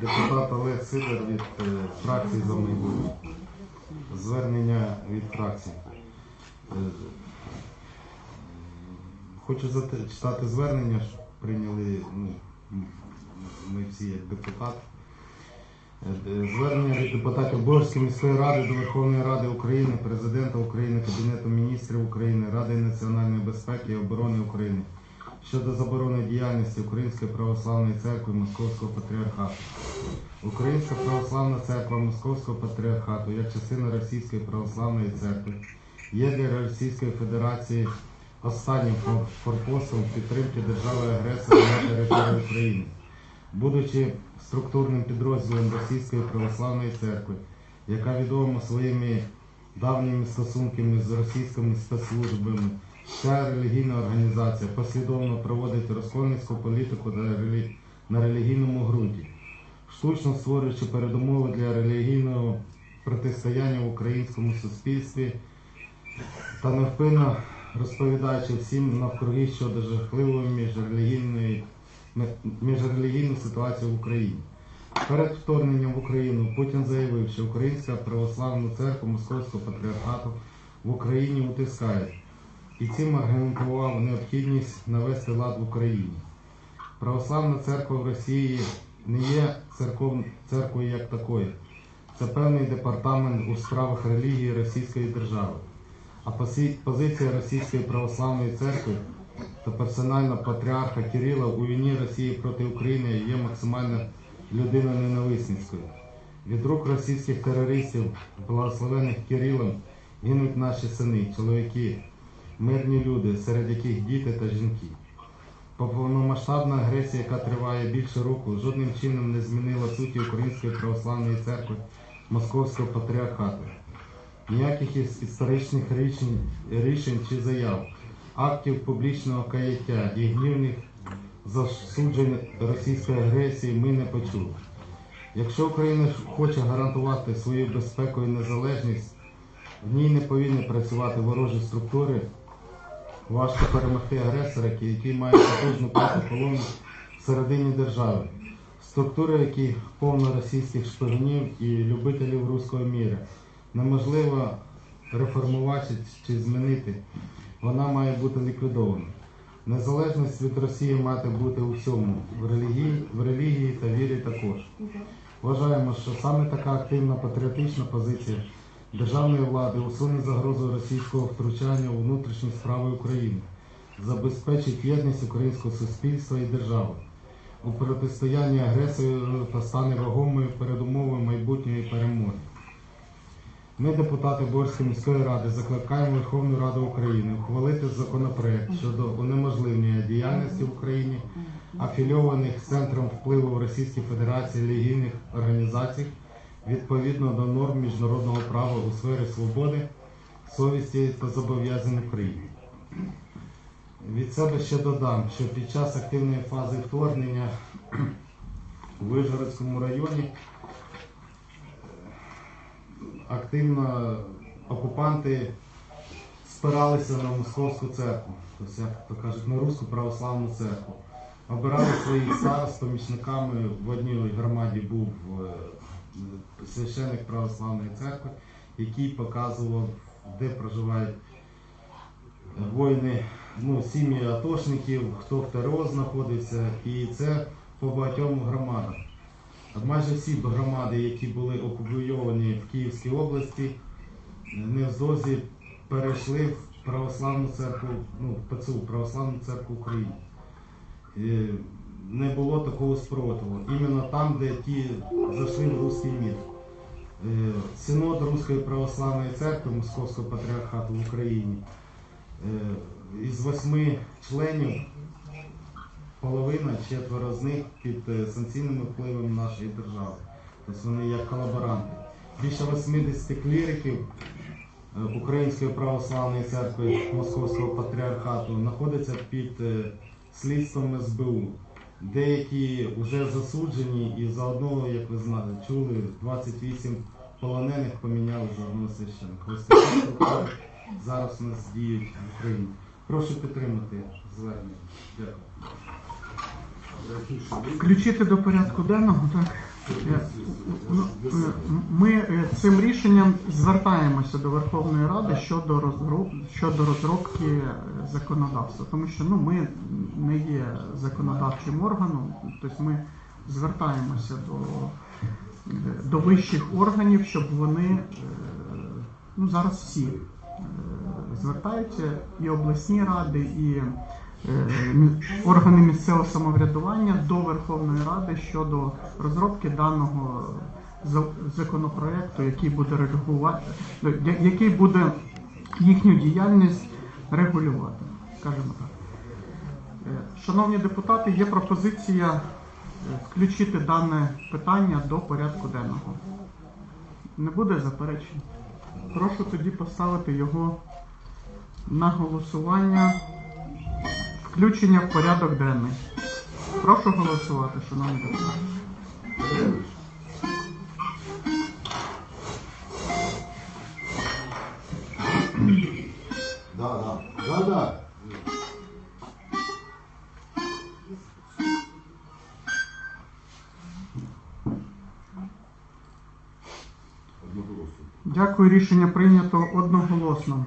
Депутат Олег Сидор від е, фракції за майбутнє. Звернення від фракції. Е, Хочу зачитати звернення, що прийняли ну, ми всі як депутати. Е, Звернення від депутатів Борської міської ради до Верховної Ради України, Президента України, Кабінету міністрів України, Ради національної безпеки і оборони України щодо заборони діяльності Української православної церкви Московського патріархату. Українська православна церква Московського патріархату як частина Російської православної церкви є для Російської Федерації останнім фор- форпостом підтримки держави-агресора на території України будучи структурним підрозділом Російської православної церкви, яка відома своїми давніми стосунками з російськими спецслужбами, ця релігійна організація послідовно проводить розкольницьку політику на релігійному ґрунті, штучно створюючи передумови для релігійного протистояння в українському суспільстві та невпинно розповідаючи всім навкруги щодо жахливої міжрелігійної міжрелігійну ситуацію в Україні. Перед вторгненням в Україну Путін заявив, що Українська православна церква Московського патріархату в Україні утискають, і цим аргументував необхідність навести лад в Україні. Православна церква в Росії не є церков... церквою як такою. Це певний департамент у справах релігії Російської держави. А позиція Російської православної церкви та персонально патріарха Кирила у війні Росії проти України є максимально людиноненависницькою. Від рук російських терористів, благословених Кирилом, гинуть наші сини, чоловіки, мирні люди, серед яких діти та жінки. Повномасштабна агресія, яка триває більше року, жодним чином не змінила суті Української православної церкви Московського патріархату. Ніяких історичних рішень, рішень чи заяв, актів публічного каяття і гнівних засуджень російської агресії ми не почули. Якщо Україна хоче гарантувати свою безпеку і незалежність, в ній не повинні працювати ворожі структури, важко перемогти агресора, який має потужну п'яту колону всередині держави. Структури, які повно російських шпигунів і любителів руського міра. Неможливо реформувати чи змінити. Вона має бути ліквідована. Незалежність від Росії має бути у всьому, в релігії, в релігії та вірі також. Вважаємо, що саме така активна патріотична позиція державної влади усуне загрозу російського втручання у внутрішні справи України, забезпечить єдність українського суспільства і держави у протистоянні агресору та стане вагомою передумовою майбутньої перемоги. Ми, депутати Борської міської ради, закликаємо Верховну Раду України ухвалити законопроект щодо унеможливлення діяльності в Україні афільованих центром впливу Російської Федерації релігійних організацій відповідно до норм міжнародного права у сфері свободи, совісті та зобов'язань України. Від себе ще додам, що під час активної фази вторгнення у Вижгородському районі активно окупанти спиралися на московську церкву, тобто, як то кажуть, на руську православну церкву. Обирали своїх старост помічниками в одній громаді був священик православної церкви, який показував, де проживають воїни, ну, сім'ї атошників, хто в ТРО знаходиться, і це по багатьом громадам. Майже всі громади, які були окуповані в Київській області, невдовзі перейшли в православну церкву, ну, в ПЦУ, Православну церкву України. Не було такого спротиву. Іменно там, де ті зайшли в русський мір. Е, Синод Руської православної церкви Московського патріархату в Україні е, із восьми членів половина, четверо з них під е, санкційним впливом нашої держави. Тобто вони як колаборанти. Більше 80 кліриків Української православної церкви Московського патріархату знаходяться під слідством СБУ. Деякі вже засуджені і заодно, як ви знали, чули, 28 полонених поміняли за одного священника. Зараз у нас діють в Україні. Прошу підтримати звернення. Дякую. Включити до порядку денного, так? Ми е, цим рішенням звертаємося до Верховної Ради щодо розроб... щодо розробки законодавства, тому що ну ми не є законодавчим органом, тобто ми звертаємося до, до вищих органів, щоб вони е, ну зараз всі е, звертаються і обласні ради, і органи місцевого самоврядування до Верховної Ради щодо розробки даного законопроекту, який буде регулювати, який буде їхню діяльність регулювати, скажімо так. Е, Шановні депутати, є пропозиція е, включити дане питання до порядку денного. Не буде заперечень. Прошу тоді поставити його на голосування. Включення в порядок денний. Прошу голосувати, шановні депутати. Да, да. Да, да. Дякую, рішення прийнято одноголосно.